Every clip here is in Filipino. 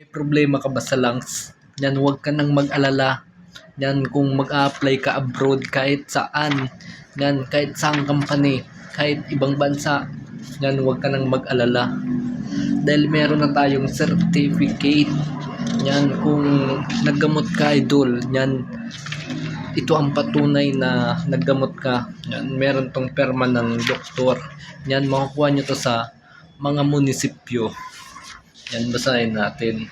May problema ka ba sa lungs? Yan, huwag ka nang mag-alala. Yan, kung mag-apply ka abroad kahit saan. Yan, kahit saang company, kahit ibang bansa. Yan, huwag ka nang mag-alala. Dahil meron na tayong certificate. Yan, kung naggamot ka, idol. Yan, ito ang patunay na naggamot ka. Yan, meron tong perma ng doktor. Yan, makukuha nyo to sa mga munisipyo. Yan, basahin natin.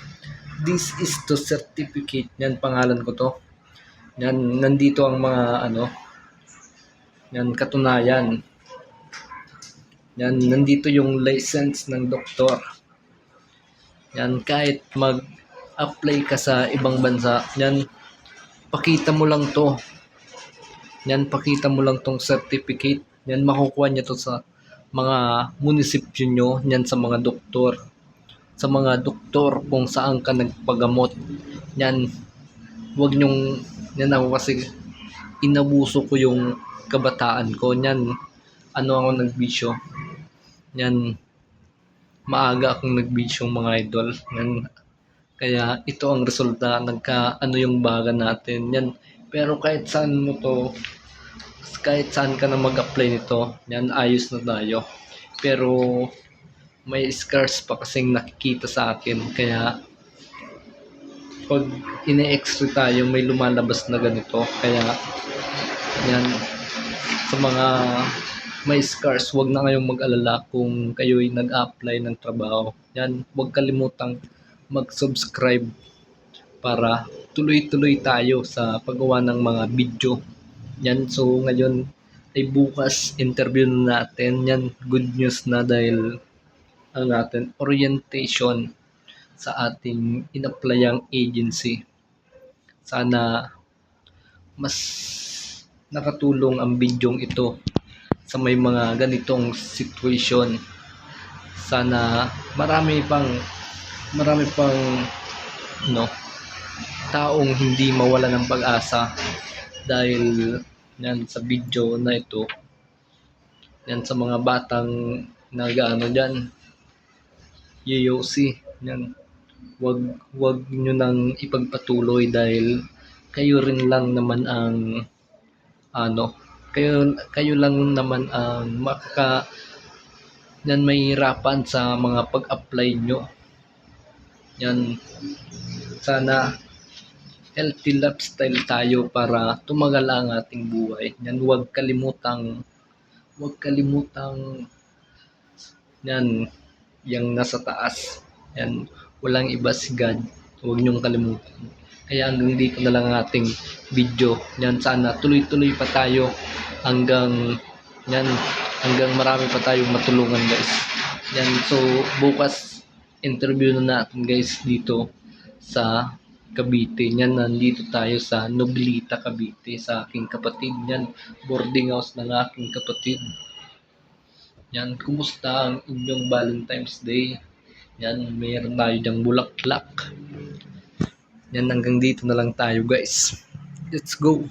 This is the certificate. Yan, pangalan ko to. Yan, nandito ang mga ano. Yan, katunayan. Yan, nandito yung license ng doktor. Yan, kahit mag-apply ka sa ibang bansa, yan, pakita mo lang to. Yan, pakita mo lang tong certificate. Yan, makukuha niya to sa mga munisipyo nyo, yan sa mga doktor. Sa mga doktor kung saan ka nagpagamot. Yan, wag nyong, yan ako kasi inabuso ko yung kabataan ko. Yan, ano ako nagbisyo. Yan, maaga akong nagbisyo mga idol. Yan, kaya ito ang resulta, nagka ano yung baga natin. Yan, pero kahit saan mo to, kahit saan ka na mag-apply nito, yan ayos na tayo. Pero may scars pa kasing nakikita sa akin. Kaya pag ine-x-ray tayo, may lumalabas na ganito. Kaya yan, sa mga may scars, wag na kayong mag-alala kung kayo'y nag-apply ng trabaho. Yan, huwag kalimutang mag-subscribe para tuloy-tuloy tayo sa paggawa ng mga video. Yan, so ngayon ay bukas interview na natin. Yan, good news na dahil ang natin orientation sa ating in-applyang agency. Sana mas nakatulong ang bidyong ito sa may mga ganitong situation. Sana marami pang marami pang no taong hindi mawala ng pag-asa dahil yan sa video na ito yan sa mga batang nag-ano dyan yoyosi yan. Wag wag nyo nang ipagpatuloy dahil kayo rin lang naman ang ano kayo kayo lang naman ang makaka yan mahihirapan sa mga pag-apply nyo. Yan. Sana healthy lifestyle tayo para tumagal ang ating buhay. Yan, huwag kalimutang huwag kalimutang yan, yung nasa taas. Yan, walang iba si God. Huwag niyong kalimutan. Kaya hanggang dito na lang ang ating video. Yan, sana tuloy-tuloy pa tayo hanggang yan, hanggang marami pa tayong matulungan guys. Yan, so bukas interview na natin guys dito sa Cavite. Yan, nandito tayo sa Noblita, Cavite sa aking kapatid. Yan, boarding house ng aking kapatid. Yan, kumusta ang inyong Valentine's Day? Yan, mayroon tayo dyang bulaklak. Yan, hanggang dito na lang tayo guys. Let's go!